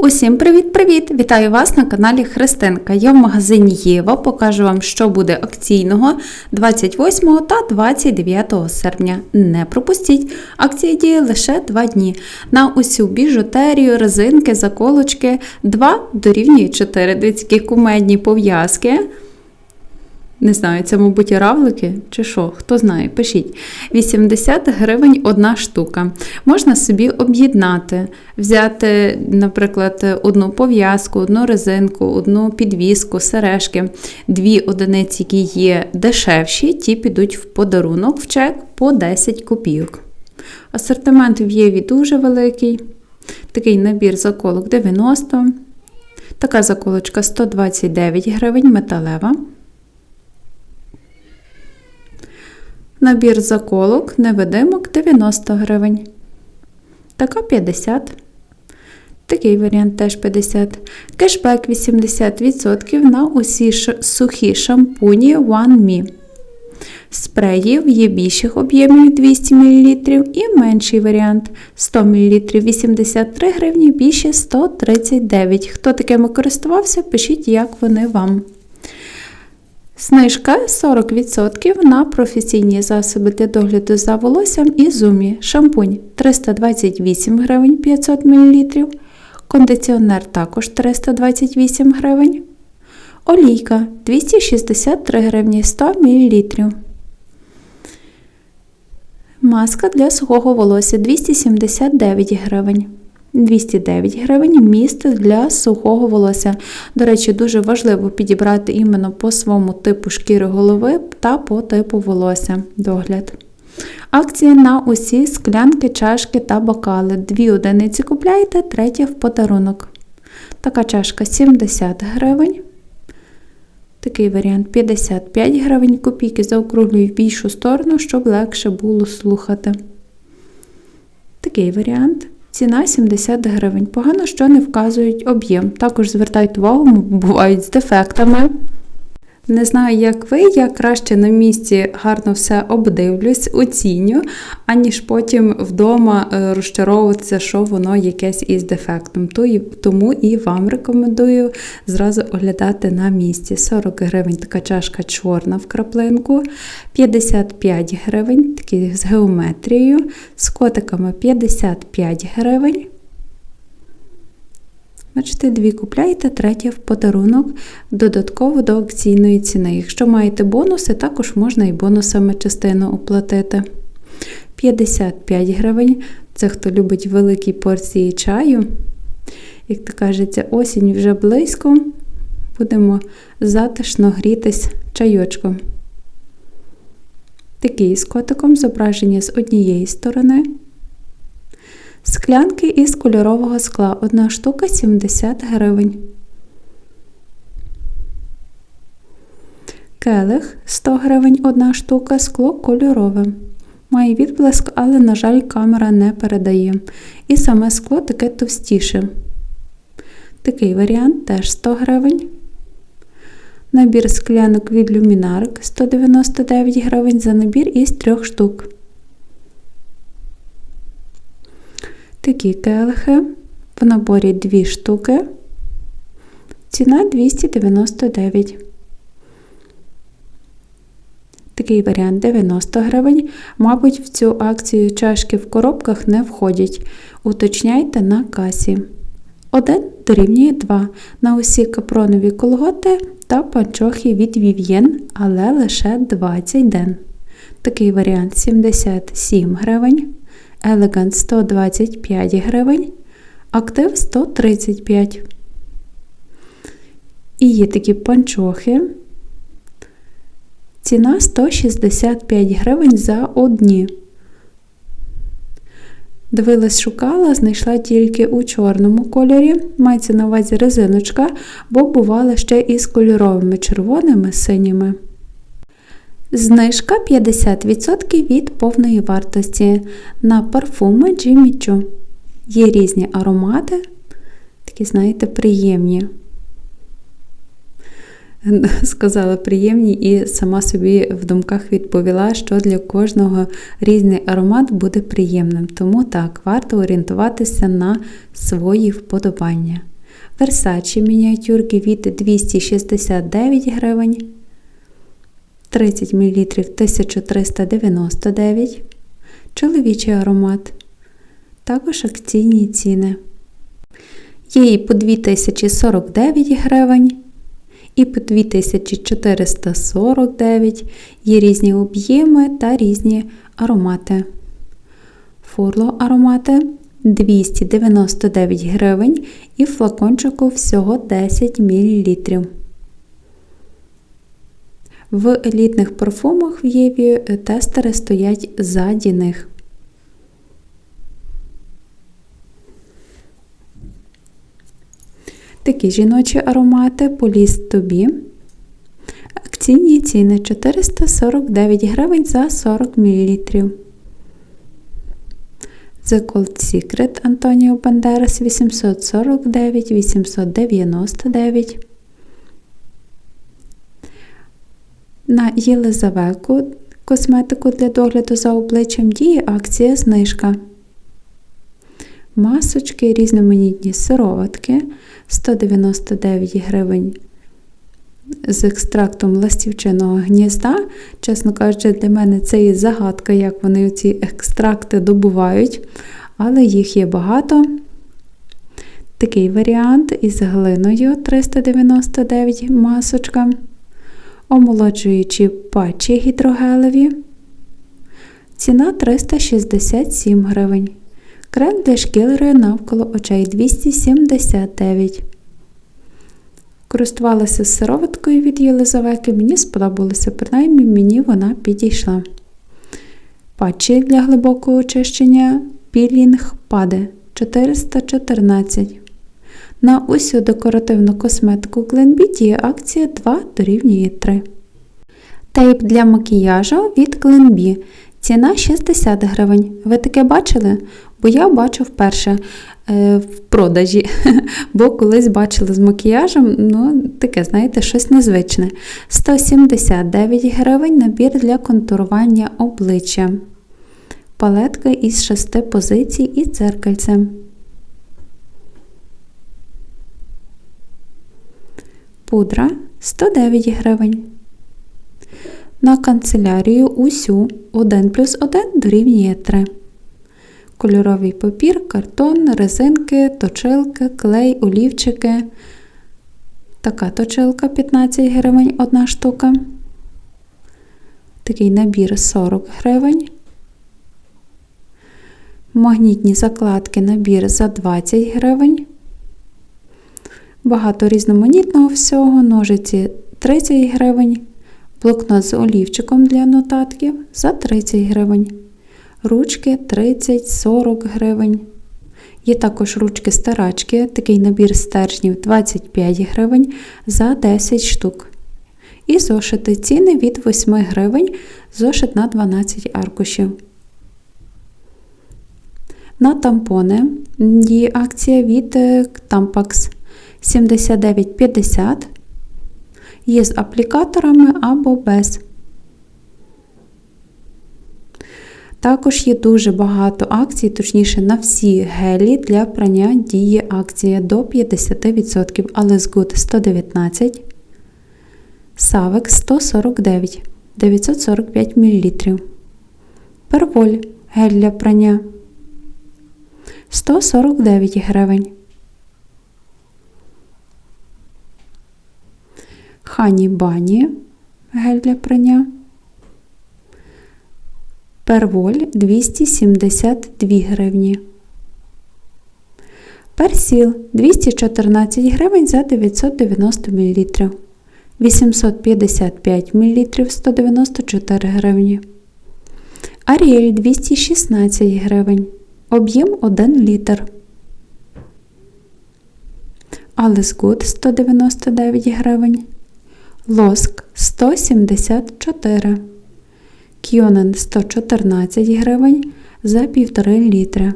Усім привіт-привіт! Вітаю вас на каналі Христинка. Я в магазині Єва. Покажу вам, що буде акційного 28 та 29 серпня. Не пропустіть! Акція діє лише 2 дні. На усю біжутерію, резинки, заколочки 2 дорівнює 4. Дивіться, кумедні пов'язки. Не знаю, це, мабуть, равлики чи що, хто знає, пишіть. 80 гривень одна штука. Можна собі об'єднати, взяти, наприклад, одну пов'язку, одну резинку, одну підвіску, сережки, дві одиниці, які є дешевші, ті підуть в подарунок в чек по 10 копійок. Асортимент в Єві дуже великий. Такий набір заколок 90. Така заколочка 129 гривень металева. Набір заколок, невидимок 90 гривень. Така 50. Такий варіант теж 50. Кешбек 80% на усі сухі шампуні One Me. Спреїв є більших об'ємів 200 мл і менший варіант 100 мл 83 гривні, більше 139. Хто такими користувався, пишіть, як вони вам. Знижка 40% на професійні засоби для догляду за волоссям і зумі. Шампунь 328 гривень 500 мл. Кондиціонер також 328 гривень. Олійка 263 гривні 100 мл. Маска для сухого волосся 279 гривень. 209 гривень місце для сухого волосся. До речі, дуже важливо підібрати іменно по своєму типу шкіри голови та по типу волосся догляд. Акція на усі склянки, чашки та бокали. Дві одиниці купляєте, третя в подарунок. Така чашка 70 гривень. Такий варіант 55 гривень. Копійки заокруглюю в більшу сторону, щоб легше було слухати. Такий варіант. Ціна 70 гривень. Погано, що не вказують об'єм. Також звертайте увагу, бувають з дефектами. Не знаю, як ви, я краще на місці гарно все обдивлюсь, оціню, аніж потім вдома е, розчаровуватися, що воно якесь із дефектом. Тому і вам рекомендую зразу оглядати на місці. 40 гривень така чашка чорна в краплинку, 55 гривень, такі з геометрією, з котиками 55 гривень. Бачите, дві купляєте, третя в подарунок додатково до акційної ціни. Якщо маєте бонуси, також можна і бонусами частину оплатити. 55 гривень. Це хто любить великі порції чаю. Як то кажеться, осінь вже близько. Будемо затишно грітись чайочком. Такий з котиком зображення з однієї сторони. Склянки із кольорового скла. Одна штука 70 гривень. Келих 100 гривень одна штука, скло кольорове. Має відблиск, але, на жаль, камера не передає. І саме скло таке товстіше. Такий варіант теж 100 гривень. Набір склянок від Luminark 199 гривень за набір із трьох штук. Такі келихи. В наборі 2 штуки. Ціна 299. Такий варіант 90 гривень. Мабуть, в цю акцію чашки в коробках не входять. Уточняйте на касі. 1 дорівнює 2 на усі капронові колготи та панчохи від Vivien, але лише 20 ден. Такий варіант 77 гривень. Elegant 125 гривень, актив 135. І є такі панчохи. Ціна 165 гривень за одні. Дивилась, шукала, знайшла тільки у чорному кольорі. Мається на увазі резиночка, бо бувала ще і з кольоровими червоними синіми. Знижка 50% від повної вартості на парфуми Jimmy Choo. Є різні аромати, такі, знаєте, приємні. сказала приємні і сама собі в думках відповіла, що для кожного різний аромат буде приємним. Тому так, варто орієнтуватися на свої вподобання. Versace мініатюрки від 269 гривень, 30 мл 1399 чоловічий аромат. Також акційні ціни. Є і по 2049 гривень, і по 2449 є різні об'єми та різні аромати. Фурло аромати 299 гривень і флакончику всього 10 мл. В елітних парфумах в Єві тестери стоять ззаді них. Такі жіночі аромати Поліс тобі. Акційні ціни 449 гривень за 40 мл. The Cold Secret Антоніо Бандерас 849 899. На Єлизавету косметику для догляду за обличчям діє акція знижка. Масочки, різноманітні сироватки 199 гривень з екстрактом ластівчиного гнізда. Чесно кажучи, для мене це є загадка, як вони ці екстракти добувають, але їх є багато. Такий варіант із глиною 399 масочка. Омолоджуючі патчі гідрогелеві. Ціна 367 гривень. Крем для шкілери навколо очей 279. Користувалася сироваткою від Єлизавети, мені сподобалося, принаймні мені вона підійшла. Патчі для глибокого очищення пілінг паде 414. На усю декоративну косметику Glenbee є акція 2 дорівнює 3. Тейп для макіяжу від Glenbee. Ціна 60 гривень. Ви таке бачили? Бо я бачу вперше е, в продажі, бо колись бачила з макіяжем, ну, таке, знаєте, щось незвичне. 179 гривень набір для контурування обличчя. Палетка із 6 позицій і дзеркальцем. Пудра 109 гривень. На канцелярію усю 1 плюс 1 дорівнює 3. Кольоровий папір, картон, резинки, точилки, клей, олівчики. Така точилка 15 гривень одна штука. Такий набір 40 гривень. Магнітні закладки набір за 20 гривень. Багато різноманітного всього, ножиці 30 гривень, блокнот з олівчиком для нотатків за 30 гривень, ручки 30-40 гривень. Є також ручки-старачки, такий набір стержнів 25 гривень за 10 штук. І зошити ціни від 8 гривень, зошит на 12 аркушів. На тампони є акція від Tampax 79,50. Є з аплікаторами або без. Також є дуже багато акцій, точніше, на всі гелі для прання діє акція до 50%, але з 119, Савек 149, 945 мл. Перволь гель для прання 149 гривень. Хані Бані гель для прання. Перволь 272 гривні. Персіл 214 гривень за 990 мл. 855 мл 194 гривні. Аріель 216 гривень. Об'єм 1 літр. Alice Good 199 гривень. Лоск 174. Кьонен 114 гривень за 1,5 літра.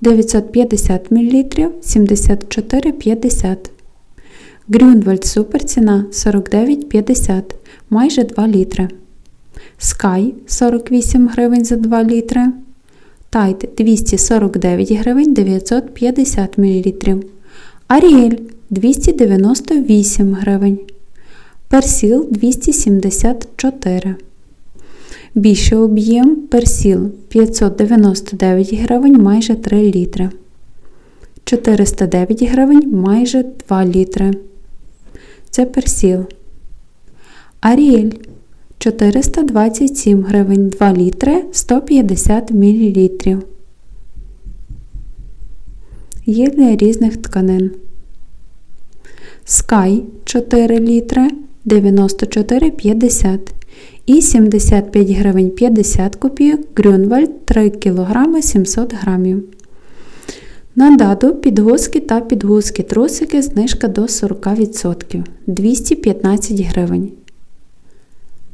950 мл 74,50. Грюнвальд Супер ціна 49,50, майже 2 літри. Sky 48 гривень за 2 літри. Тайт 249 гривень 950 мл. Аріель 298 гривень. Персіл 274. Більший об'єм персіл 599 гривень майже 3 літри. 409 гривень майже 2 літри. Це персіл. Аріель 427 гривень 2 літри 150 мл. Є для різних тканин. Sky 4 літри 94,50 і 75 гривень 50 копійок Грюнвальд 3 кг 700 грамів. На дату підгузки та підгузки трусики знижка до 40%. 215 гривень.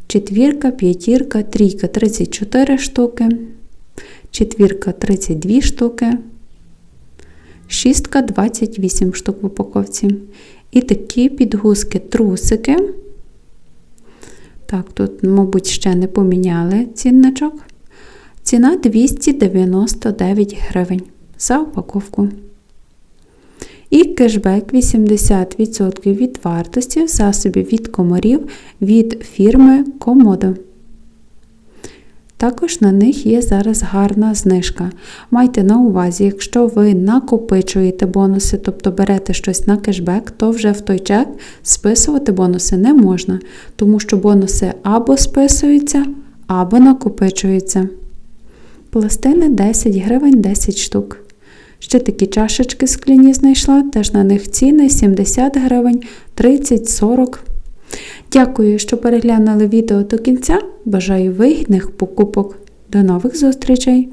Четвірка, п'ятірка, трійка 34 штуки. Четвірка 32 штуки. Шістка 28 штук в упаковці. І такі підгузки трусики. Так, тут, мабуть, ще не поміняли цінничок. Ціна 299 гривень за упаковку. І кешбек 80% від вартості засобів від комарів від фірми Комодо. Також на них є зараз гарна знижка. Майте на увазі, якщо ви накопичуєте бонуси, тобто берете щось на кешбек, то вже в той чек списувати бонуси не можна, тому що бонуси або списуються, або накопичуються. Пластини 10 гривень 10 штук. Ще такі чашечки скляні знайшла, теж на них ціни 70 гривень, 30-40. Дякую, що переглянули відео до кінця. Бажаю вигідних покупок. До нових зустрічей!